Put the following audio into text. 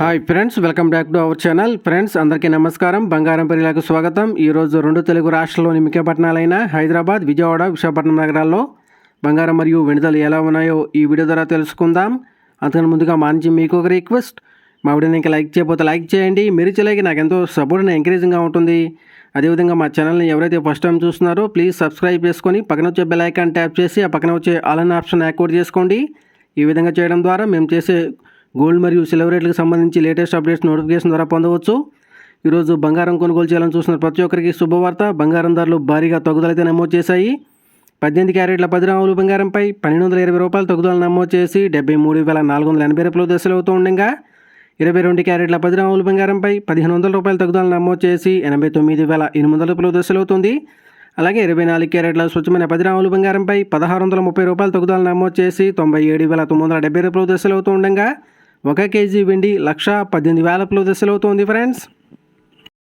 Hi friends welcome back to our channel friends అందరికీ నమస్కారం. బంగారం పెరిలాకు స్వాగతం. ఈరోజు రెండు తెలుగు రాష్ట్రాల్లోని ముఖ్య పట్టణాలైన హైదరాబాద్ విజయవాడ విశాఖపట్నం నగరాల్లో బంగారం మరియు వెనుదలు ఎలా ఉన్నాయో ఈ వీడియో ద్వారా తెలుసుకుందాం. అంతకన్నా ముందుగా మంచి మీకు ఒక రిక్వెస్ట్ మా వీడియోని ఇంకా లైక్ చేయకపోతే లైక్ చేయండి. మీరు చేయలేక నాకు ఎంతో సపోర్ట్ అండ్ ఎంకరేజింగ్గా ఉంటుంది. అదేవిధంగా మా ఛానల్ని ఎవరైతే ఫస్ట్ టైం చూస్తున్నారో ప్లీజ్ సబ్స్క్రైబ్ చేసుకొని పక్కన వచ్చే బెల్ ఐకాన్ ట్యాప్ చేసి ఆ పక్కన వచ్చే ఆల్ అన్ ఆప్షన్ యాక్టివేట్ చేసుకోండి. ఈ విధంగా చేయడం ద్వారా మేము చేసే గోల్డ్ మరియు సిల్వర్ రేట్లకు సంబంధించి లేటెస్ట్ అప్డేట్స్ నోటిఫికేషన్ ద్వారా పొందవచ్చు. ఈరోజు బంగారం కొనుగోలు చేయాలని చూస్తున్న ప్రతి ఒక్కరికి శుభవార్త. బంగారం ధరలు భారీగా తగ్గుదలైతే నమోదు చేశాయి. పద్దెనిమిది క్యారెట్ల పది రాములు బంగారంపై పన్నెండు వందల ఇరవై రూపాయలు తగ్గుదల నమోదు చేసి డెబ్బై మూడు వేల నాలుగు వందల ఎనభై రూపాయలు దశలు అవుతూ ఉండగా ఇరవై రెండు క్యారెట్ల పది రాములు బంగారంపై పదిహేను వందల రూపాయలు తగ్గుదల నమోదు చేసి ఎనభై తొమ్మిది వేల ఎనిమిది వందల రూపాయలు దశలు అవుతుంది అలాగే ఇరవై నాలుగు క్యారెట్ల స్వచ్ఛమైన పది రాములు బంగారంపై పదహారు వందల ముప్పై రూపాయల తగ్గుదల నమోదు చేసి తొంభై ఏడు వేల తొమ్మిది వందల డెబ్బై రూపాయలు దశలు ఉండగా ఒక కేజీ వెండి లక్ష పద్దెనిమిది వేల రూపాయలు దశలు ఫ్రెండ్స్.